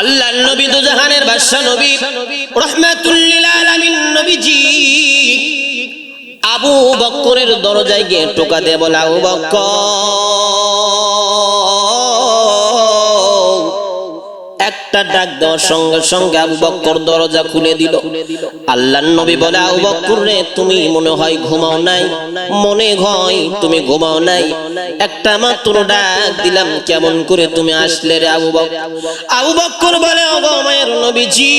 আল্লাহ নবী দুজাহানের বাদশাহ নবী। রহমাতুল্লিল আলামিন নবীজি। আবু বক্করের দরজায় গিয়ে টোকা দেব আবু বক্কর একটা ডাক দেওয়ার সঙ্গে সঙ্গে আবু বক্কর দরজা খুলে দিল। আল্লাহ নবী বলে, আবু বক্কর রে, তুমি মনে হয় ঘুমাও নাই? মনে হয়, তুমি ঘুমাও নাই। একটা মাত্র ডাক দিলাম, কেমন করে তুমি আসলে রে আবু বক্কর আবু বক্কর বলে ও গো মায়ের নবীজি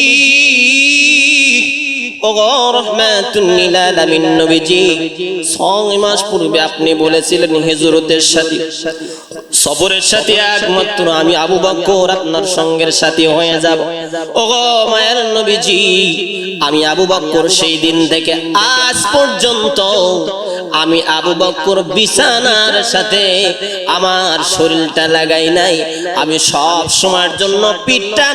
নবীজি, ছয় মাস পূর্বে আপনি বলেছিলেন হিজরতের সাথে। সফরের সাথে একমাত্র আমি আবু বকর, আপনার সঙ্গের সাথে হয়ে যাব। ওগো মায়ের নবীজি, আমি আবু বকর সেই দিন থেকে আজ পর্যন্ত আমি আবু বকর বিছানার সাথে আমার শরীরটা লাগাই নাই। আমি সব সময়ের জন্য পিঠটা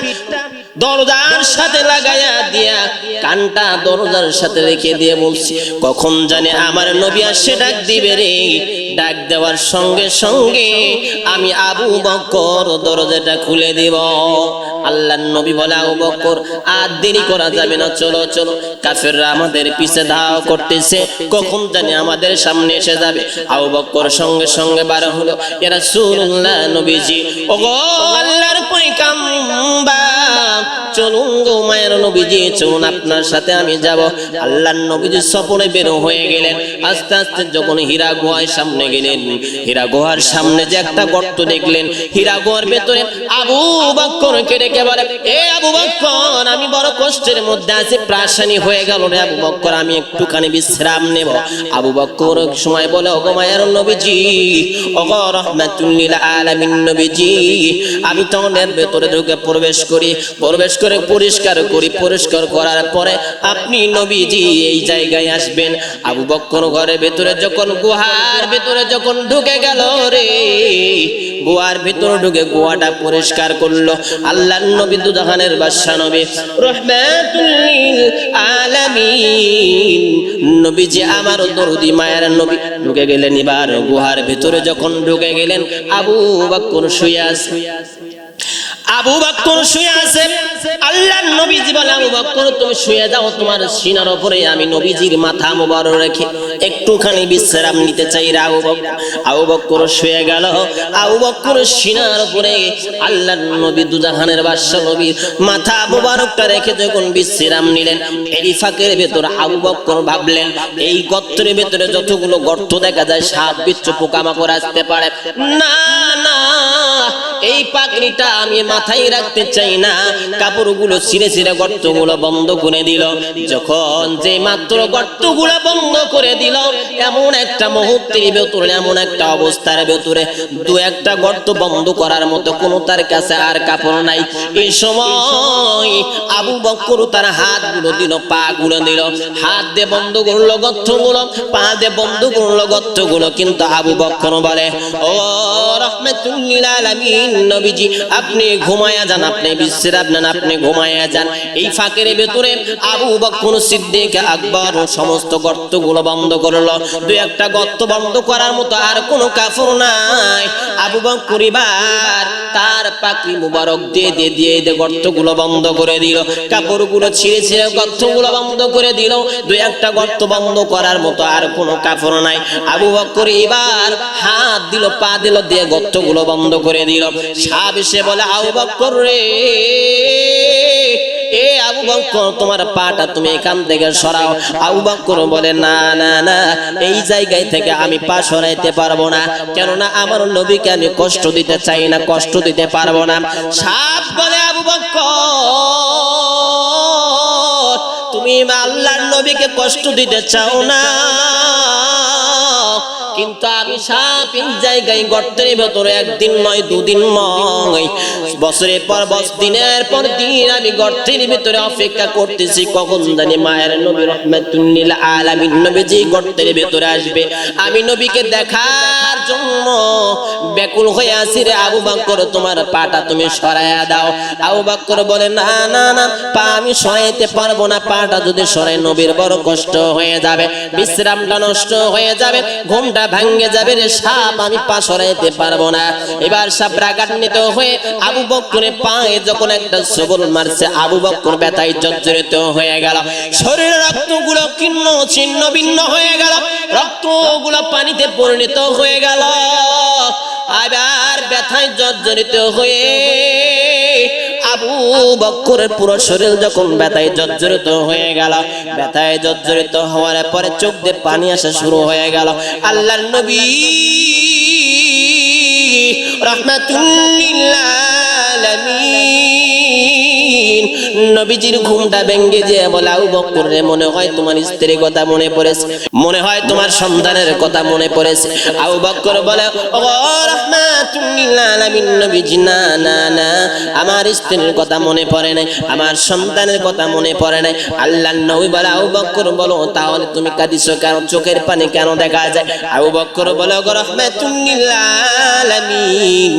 দরজার সাথে লাগাইয়া দিয়া, কানটা দরজার সাথে রেখে দিয়ে বলছি, কখন জানে আমার নবী আসে ডাক দিবে রে? ডাক দেওয়ার সঙ্গে সঙ্গে আমি আবু বকর দরজাটা খুলে দিব। আল্লাহ নবী বলে, আবু বকর, আর দেরি করা যাবে না, চলো চলো। কাফেররা আমাদের পিছে ধাও করতেছে, কখন জানি আমাদের সামনে এসে যাবে। আবু বকর সঙ্গে সঙ্গে বার হলো এরা সুরুল্লাহ নবীজি, ওগো আল্লাহর পয়গাম্বার চলুন গো মায়ের নবীজি, চলুন আপনার সাথে আমি যাব। আল্লাহর নবীজি সফরে বের হয়ে গেলেন। আস্তে আস্তে যখন হীরা গুহার সামনে গেলেন, হীরা গুহার সামনে যে একটা গর্ত দেখলেন, হীরা গুহার ভেতরে আবু বক্কর কে ডেকে বলে, এ আবু বক্কর, আমি বড় কষ্টের মধ্যে আছি, প্রাসানি হয়ে গেল রে আবু আমি একটুখানি বিশ্রাম নেব। আবু সময় বলে, ওগো মায়ের নবীজি, ওগো রহমাতুল্লিল আলামিন নবীজি, আমি তোমাদের ভেতরে ঢুকে প্রবেশ করি। প্রবেশ করে পরিষ্কার করি, পরিষ্কার করার পরে আপনি নবীজি এই জায়গায় আসবেন। আবু বক্কর ঘরের ভেতরে যখন গুহার ভেতরে যখন ঢুকে গেল রে, গুহার ভেতরে ঢুকে গুহাটা পরিষ্কার করল। আল্লাহ নবী দুজাহানের বাদশা নবী, রহমাতুল্লিল আলামিন। নবীজি আমার দরদি মায়ের নবী ঢুকে গেলেন এবার গুহার ভেতরে যখন ঢুকে গেলেন, আবু বক্কর শুয়ে আছে। আবু বক্কর শুয়ে আছে আল্লাহ নবীজি বলে, আবু বক্কর, তুমি শুয়ে যাও, তোমার সিনার উপরে আমি নবীজির মাথা মোবারক রেখে একটুখানি বিশ্রাম নিতে চাই রে আবু বক্কর। আবু বক্কর শুয়ে গেল। আবু বক্কর সিনার উপরে আল্লাহ নবী দুজাহানের বাদশা নবীর মাথা মোবারকটা রেখে যখন বিশ্রাম নিলেন, এরই ফাঁকের ভেতর আবু বক্কর ভাবলেন, এই গর্তের ভেতরে যতগুলো গর্ত দেখা যায় সাপ বিচ্ছু পোকামাকড় আসতে পারে। না না এই পাগড়িটা আমি মাথায় রাখতে চাই না। কাপড়গুলো ছিঁড়ে ছিঁড়ে গর্তগুলো বন্ধ করে দিল। যখন যে মাত্র গর্তগুলো বন্ধ করে দিল, এমন একটা মুহূর্তের ভেতরে, এমন একটা অবস্থার ভেতরে দু একটা গর্ত বন্ধ করার মতো কোনো তার কাছে আর কাপড় নাই। এই সময় আবু বক্কর তার হাতগুলো দিল পা গুলো দিল। হাত দিয়ে বন্ধ করল গর্তগুলো, পা দিয়ে বন্ধ করল গর্তগুলো। কিন্তু আবু বক্কর বলে, ও রহমতুল্লিল আলামিন নবীজি, আপনি ঘুমায়া যান, আপনি বিশ্রাম নেন, আপনি ঘুমায়া যান। এই ফাঁকের ভেতরে আবু বক্কর সিদ্দিক আকবর সমস্ত গর্তগুলো বন্ধ করল। দুই একটা গর্ত বন্ধ করার মতো আর কোনো কাপড় নাই। আবু এবার তার পাকড়ি মুবারক দিয়ে দিয়ে দিয়ে দিয়ে গর্তগুলো বন্ধ করে দিল। কাপড়গুলো ছিঁড়ে ছিঁড়ে গর্তগুলো বন্ধ করে দিল। দুই একটা গর্ত বন্ধ করার মতো আর কোনো কাপড় নাই। আবু বক্কর এবার হাত দিল, পা দিল, দিয়ে গর্তগুলো বন্ধ করে দিল। সাপ এসে বলে, আবু বক্কর রে, এ আবু বক্কর, তোমার পাটা তুমি এখান থেকে সরাও। আবু বক্কর বলে, না না না, এই জায়গায় থেকে আমি পা সরাইতে পারব না। কেননা আমার নবীকে আমি কষ্ট দিতে চাই না, কষ্ট দিতে পারব না। সাপ বলে, আবু বক্কর, তুমি আল্লাহর নবীকে কষ্ট দিতে চাও না। কিন্তু আমি সাপ জায়গায় গর্তের ভেতরে একদিন নয়, দুদিন নয়। বছরের পর বছর, দিনের পর দিন আমি গর্তের ভিতরে অপেক্ষা করতেছি, কখন জানি মায়ের নবী রহমাতুল্লিল আলামিন যে গর্তের ভেতরে আসবে। আমি নবীকে দেখার জন্য ব্যাকুল হয়ে আছি রে আবু বকর, তোমার পাটা তুমি সরাইয়া দাও। আবু বকর বলে, না না না, পা আমি সরাইতে পারব না, পাটা যদি সরাই নবীর বড় কষ্ট হয়ে যাবে, বিশ্রামটা নষ্ট হয়ে যাবে, ঘুমটা ভাঙ্গে যাবে রে সাপ, আমি পা সরাইতে পারব না। এবার সাপ রাগান্বিত হয়ে আবু বক্করের পায়ে যখন একটা সবল মারছে, আবু বক্কর ব্যথায় জর্জরিত হয়ে গেল। শরীরের রক্তগুলো কিন্ন ছিন্ন, ভিন্ন হয়ে গেল। রক্তগুলো পানিতে পরিণত হয়ে গেল। আবার ব্যথায় জর্জরিত হয়ে আবু বক্করের পুরো শরীর যখন ব্যথায় জর্জরিত হয়ে গেল, ব্যথায় জর্জরিত হওয়ার পরে চোখ দিয়ে পানি আসা শুরু হয়ে গেল। আল্লাহর নবী রহমাতুল্লিল নবীজির ঘুমটা ভেঙ্গে যে বলে, আবু বক্কর রে, মনে হয় তোমার স্ত্রীর কথা মনে পড়েছে, মনে হয় তোমার সন্তানের কথা মনে পড়েছে। আবু বক্কর বলে ও রহমাতুল্লিল আলামিন নবীজি, না না না, আমার স্ত্রীর কথা মনে পড়ে নাই, আমার সন্তানের কথা মনে পড়ে নাই। আল্লাহর নবী বলে, আবু বক্কর, বলো, তাহলে তুমি কাঁদিছো কেন? চোখের পানি কেন দেখা যায়? আবু বক্কর বলে গো রহমাতুল্লিল আলামিন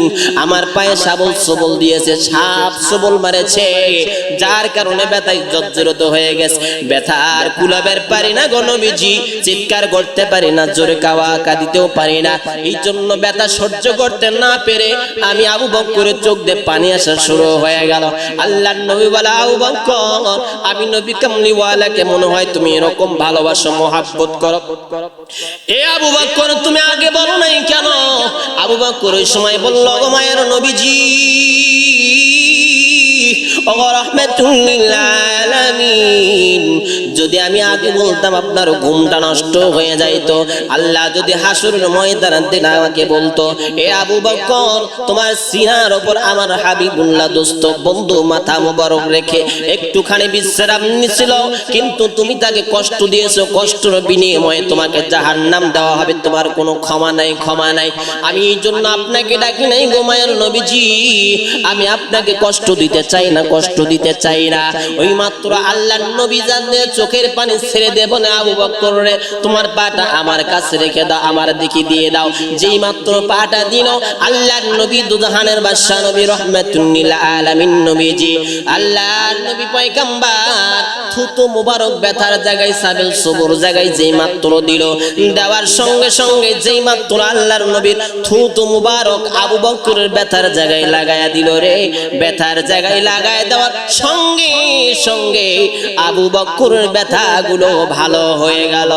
আমার পায়ে সাবল সবল দিয়েছে সাপ সবল মারেছে যার কারণে ব্যথায় জর্জরিত হয়ে গেছে। ব্যথার কুলাবের পারি না গণবিজি চিৎকার করতে পারি না, জোরে কাওয়া কাঁদিতেও পারি না। এই জন্য ব্যথা সহ্য করতে না পেরে আমি আবু বক্করের চোখ দিয়ে পানি আসা শুরু হয়ে গেল। আল্লাহ নবী বলা, আবু বক্কর, আমি নবী কামলিওয়ালাকে মনে হয় তুমি এরকম ভালোবাসো, মহাব্বত করো? এ আবু বক্কর, তুমি আগে বলো নাই কেন? আবু বক্কর ওই সময় বলল গো মায়ের নবীজি যদি আমি আগে বলতাম আপনার ঘুমটা নষ্ট হয়ে যাইতো, আল্লাহ যদি হাসুরের ময়দান দিন আমাকে বলতো, এ আবু বকর, তোমার সিনার ওপর আমার হাবিবুল্লাহ দোস্ত, বন্ধু মাথা মোবারক রেখে একটুখানি বিশ্রাম নিছিল, কিন্তু তুমি তাকে কষ্ট দিয়েছ, কষ্টর বিনিময়ে তোমাকে জাহান্নাম দেওয়া হবে, তোমার কোনো ক্ষমা নাই ক্ষমা নাই। আমি এই জন্য আপনাকে ডাকি নাই গোমায়ের নবীজি। আমি আপনাকে কষ্ট দিতে চাই না কষ্ট দিতে চাই না। ওই মাত্র আল্লাহ নবী জানলে চোখের পানি ছেড়ে দেব না আবু বকর রে। তোমার পাটা আমার কাছে রেখে দাও, আমার দিকে দিয়ে দাও। যেই মাত্র পাটা দিন আল্লাহর নবী দুজাহানের বাদশা নবী রহমাতুল্লিল আলামিন নবীজি। আল্লাহর নবী পয়গম্বর থুতু মুবারক ব্যথার জায়গায়, সাবেল সবর জায়গায় যেই মাত্র দিল। দেওয়ার সঙ্গে সঙ্গে যেই মাত্র আল্লাহর নবীর থুতু মুবারক আবু বকরের ব্যথার জায়গায় লাগায়া দিল রে। ব্যথার জায়গায় লাগায় দেওয়ার সঙ্গে সঙ্গে আবু বকরের ব্যথাগুলো ভালো হয়ে গেল।